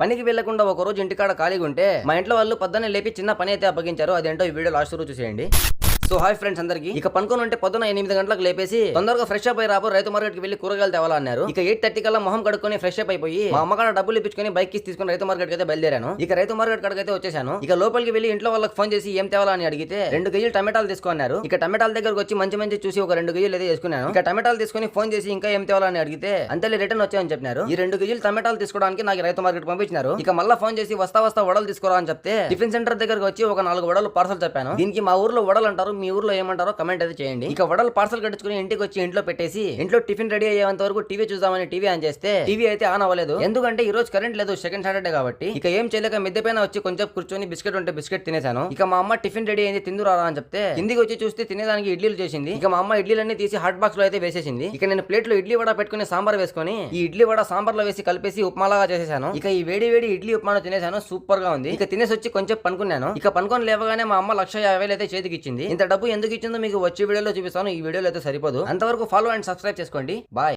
పనికి వెళ్ళకుండా ఒక రోజు ఇంటికాడ ఖాళీగా ఉంటే మా ఇంట్లో వాళ్ళు పొద్దున్నే లేపి చిన్న పని అయితే అప్పగించారు. అదేంటో ఈ వీడియో లాస్ట్ రోజు చూసేయండి. సో హాయ్ ఫ్రెండ్స్ అందరికి. ఇక పనుకొని ఉంటే పొద్దున ఎనిమిది గంటలకు లేపేసి తొందరగా ఫ్రెష్ అప్ అయి రాబో రైతు మార్కెట్కి వెళ్ళి కూరగాయలు తేవాలా అన్నారు ఇక ఎయిట్ థర్టీ కల్లా మొహం కడుక్కొని ఫ్రెష్ అప్ అయిపోయి మా అమ్మకాడ డబ్బులు ఇప్పించుకొని బైక్కి తీసుకుని రైతు మార్కెట్ అయితే బయలుదేరాను. ఇక రైతు మార్కెట్ కడకైతే వచ్చేసాను. ఇక లోపలికి వెళ్ళి ఇంట్లో వాళ్ళకి ఫోన్ చేసి ఏం తేవాలా అని అడిగితే రెండు కేజీలు టమాటాలు తీసుకున్నారు. ఇక టమాటాల దగ్గరకు వచ్చి మంచి మంచి చూసి ఒక రెండు కేజీలు అయితే వేసుకున్నాను ఇక టమాటాలు తీసుకుని ఫోన్ చేసి ఇంకా ఏం తేవాలా అని అడిగితే అంతే రిటర్న్ వచ్చాయని చెప్పినారు. ఈ రెండు కేజీలు టమాటాలు తీసుకోవడానికి నాకు రైతు మార్కెట్ పంపించినారు. ఇక మళ్ళీ ఫోన్ చేసి వస్తా వస్తా వడలు తీసుకోవాలని అని చెప్తే టిఫిన్ సెంటర్ దగ్గరకు వచ్చి ఒక నాలుగు వడలు పార్సల్ చెప్పాను. దీనికి మా ఊర్లో వడలు అంటారు మీ ఊర్లో ఏమంటారో కమెంట్ అయితే చేయండి. ఇక వడలు పార్సల్ కట్టించుకుని ఇంటికి వచ్చి ఇంట్లో పెట్టేసి ఇంట్లో టిఫిన్ రెడీ అయ్యేంత వరకు టీవీ చూద్దామని టీవీ ఆన్ చేస్తే టీవీ అయితే ఆన్ అవ్వలేదు. ఎందుకంటే ఈ రోజు కరెంట్ లేదు సెకండ్ సాటర్డే కాబట్టి. ఇక ఏం చేయలేక మిద్దె పైన వచ్చి కొంచెం కూర్చొని బిస్కెట్ ఉంటే బిస్కెట్ తినేసాను ఇక మా అమ్మ టిఫిన్ రెడీ అయింది తిందురారా అని చెప్తే కిందికి వచ్చి చూస్తే తినేదానికి ఇడ్లీలు చేసింది. ఇక మా అమ్మ ఇడ్లీలన్నీ తీసి హాట్ బాక్స్లో అయితే వేసేసింది. ఇక నేను ప్లేట్లో ఇడ్లీ వడ పెట్టుకుని సాంబార్ వేసుకొని ఈ ఇడ్లీ వడ సాంబార్లో వేసి కలిపేసి ఉప్మాలాగా చేసేసాను ఇక ఈ వేడి వేడి ఇడ్లీ ఉప్మాను తినేసాను సూపర్గా ఉంది. ఇక తినేసి వచ్చి కొంచెం పనుకున్నాను. ఇక పనుకొని లేవగానే మా అమ్మ లక్ష యాభై వేలు అయితే చేతికి ఇచ్చింది. ఇంత డబ్బు ఎందుకు ఇచ్చిందో మీకు వచ్చే వీడియోలో చూపిస్తాను. ఈ వీడియోలో అయితే సరిపోదు. అంతవరకు ఫాలో అండ్ సబ్స్క్రైబ్ చేసుకోండి. బాయ్